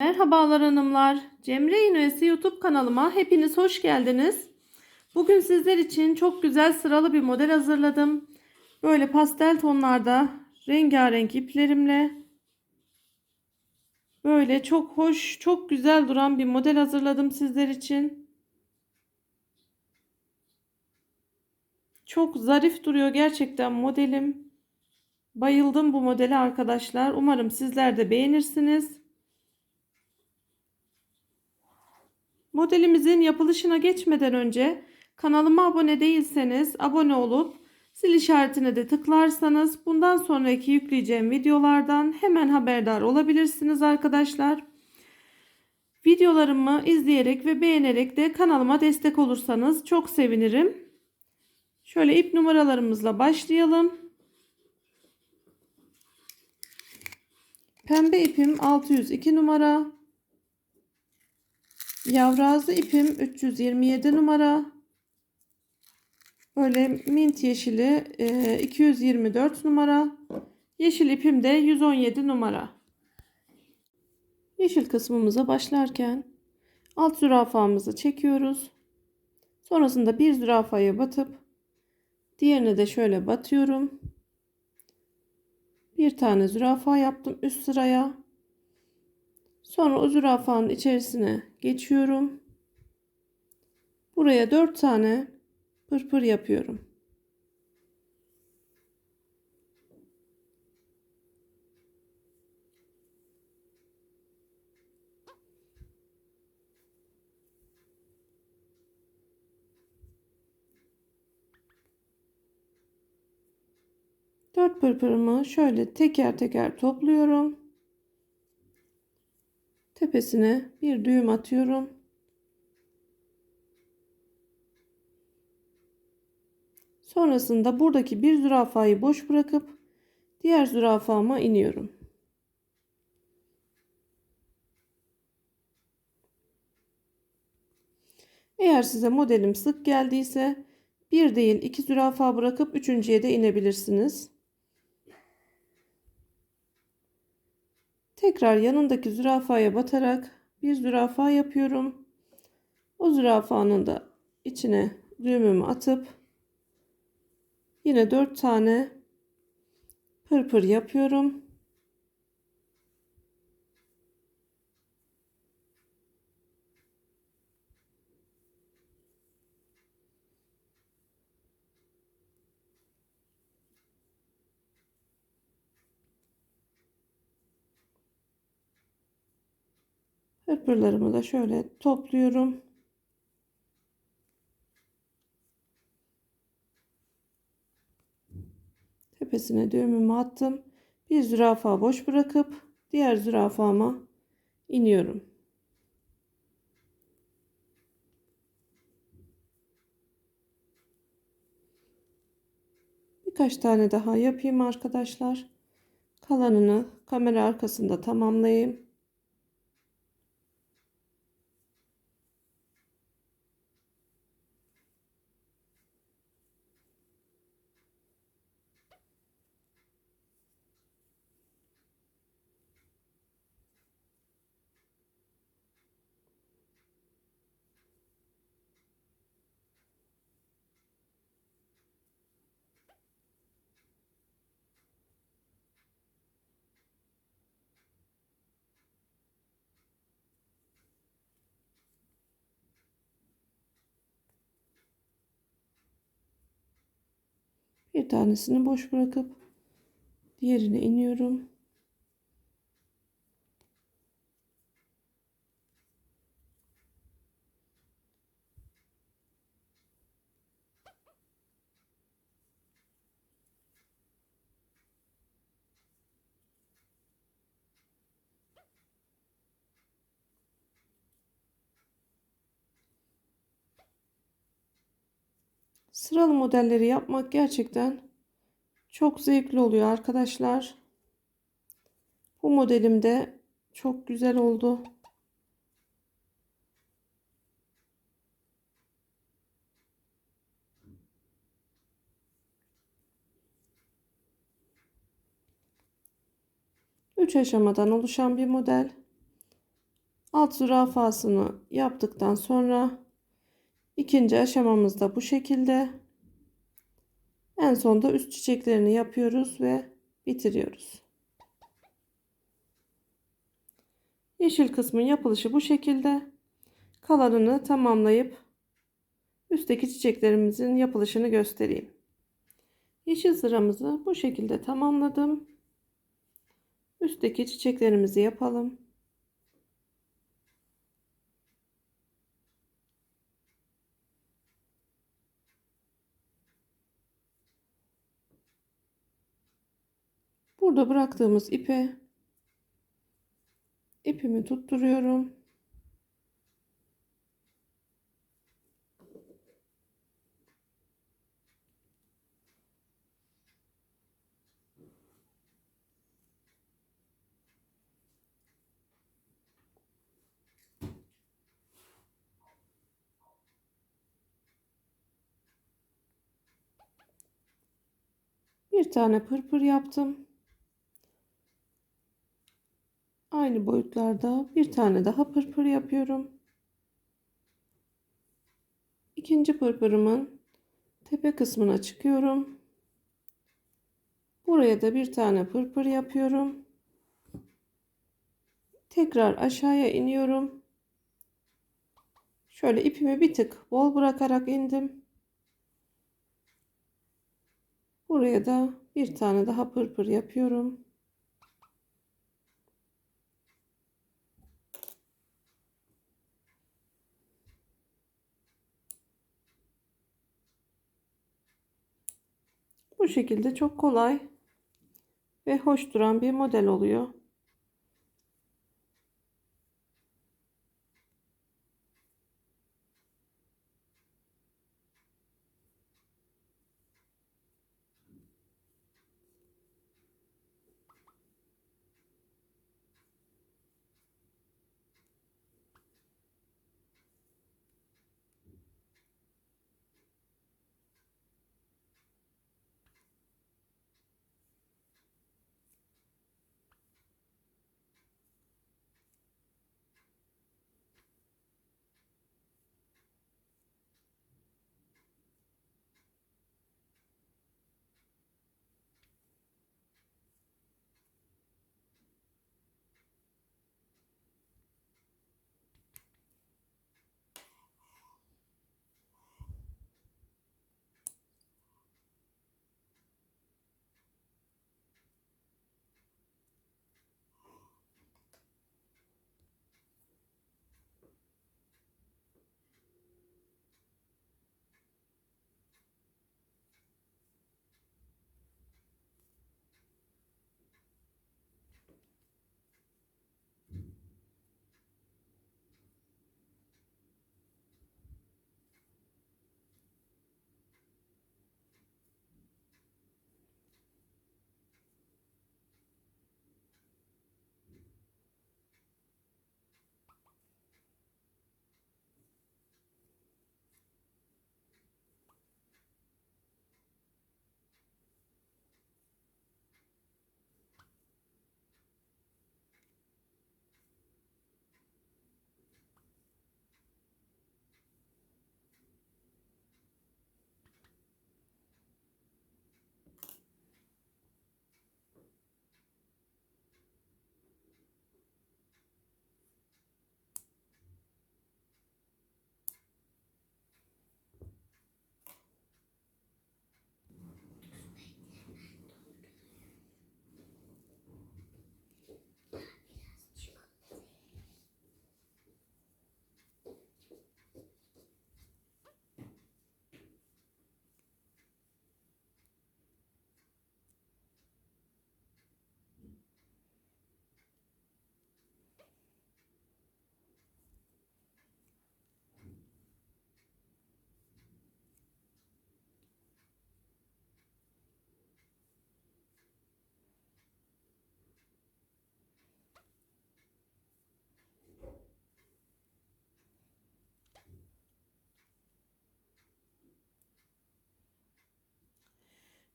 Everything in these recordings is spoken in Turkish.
Merhabalar hanımlar. Cemre İğnesi YouTube kanalıma hepiniz hoş geldiniz. Bugün sizler için çok güzel sıralı bir model hazırladım. Böyle pastel tonlarda rengarenk iplerimle böyle çok hoş, çok güzel duran bir model hazırladım sizler için. Çok zarif duruyor gerçekten modelim. Bayıldım bu modele arkadaşlar. Umarım sizler de beğenirsiniz. Modelimizin yapılışına geçmeden önce kanalıma abone değilseniz abone olup zil işaretine de tıklarsanız bundan sonraki yükleyeceğim videolardan hemen haberdar olabilirsiniz arkadaşlar. Videolarımı izleyerek ve beğenerek de kanalıma destek olursanız çok sevinirim. Şöyle ip numaralarımızla başlayalım. Pembe ipim 602 numara. Yavrazlı ipim 327 numara. Böyle mint yeşili 224 numara. Yeşil ipim de 117 numara. Yeşil kısmımıza başlarken alt zürafamızı çekiyoruz. Sonrasında bir zürafaya batıp diğerine de şöyle batıyorum. Bir tane zürafa yaptım üst sıraya. Sonra o zürafanın içerisine geçiyorum. Buraya 4 tane pırpır yapıyorum. Dört pırpırımı şöyle teker teker topluyorum. Tepesine bir düğüm atıyorum. Sonrasında buradaki bir zürafayı boş bırakıp diğer zürafama iniyorum. Eğer size modelim sık geldiyse bir değil iki zürafa bırakıp üçüncüye de inebilirsiniz. Tekrar yanındaki zürafaya batarak bir zürafa yapıyorum. O zürafanın da içine düğümümü atıp yine 4 tane pırpır yapıyorum. Pırpırlarımı da şöyle topluyorum. Tepesine düğümümü attım. Bir zürafa boş bırakıp diğer zürafama iniyorum. Birkaç tane daha yapayım arkadaşlar. Kalanını kamera arkasında tamamlayayım. Bir tanesini boş bırakıp diğerine iniyorum. Sıralı modelleri yapmak gerçekten çok zevkli oluyor arkadaşlar. Bu modelim de çok güzel oldu. Üç aşamadan oluşan bir model. alt zürafasını yaptıktan sonra ikinci aşamamız da bu şekilde. En sonda üst çiçeklerini yapıyoruz ve bitiriyoruz. Yeşil kısmın yapılışı bu şekilde. Kalanını tamamlayıp üstteki çiçeklerimizin yapılışını göstereyim. Yeşil sıramızı bu şekilde tamamladım. Üstteki çiçeklerimizi yapalım. Burada bıraktığımız ipe ipimi tutturuyorum. Bir tane pırpır yaptım. Aynı boyutlarda bir tane daha pırpır yapıyorum. İkinci pırpırımın tepe kısmına çıkıyorum. Buraya da bir tane pırpır yapıyorum. Tekrar aşağıya iniyorum. Şöyle ipimi bir tık bol bırakarak indim. Buraya da bir tane daha pırpır yapıyorum. Bu şekilde çok kolay ve hoş duran bir model oluyor.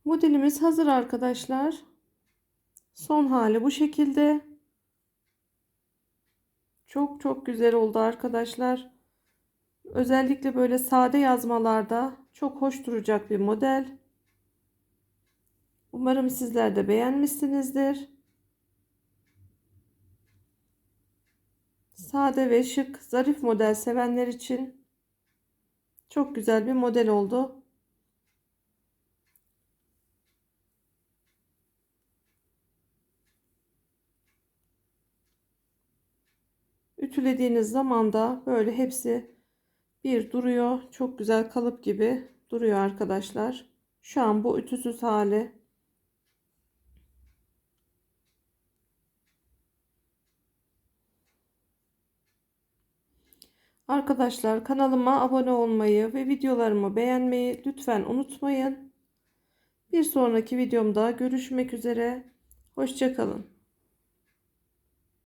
Modelimiz hazır arkadaşlar. Son hali bu şekilde. Çok çok güzel oldu arkadaşlar. Özellikle böyle sade yazmalarda çok hoş duracak bir model. Umarım sizler de beğenmişsinizdir. Sade ve şık, zarif model sevenler için çok güzel bir model oldu. Ütülediğiniz zaman da böyle hepsi bir duruyor. Çok güzel kalıp gibi duruyor arkadaşlar. Şu an bu ütüsüz hali. Arkadaşlar kanalıma abone olmayı ve videolarımı beğenmeyi lütfen unutmayın. Bir sonraki videomda görüşmek üzere. Hoşçakalın.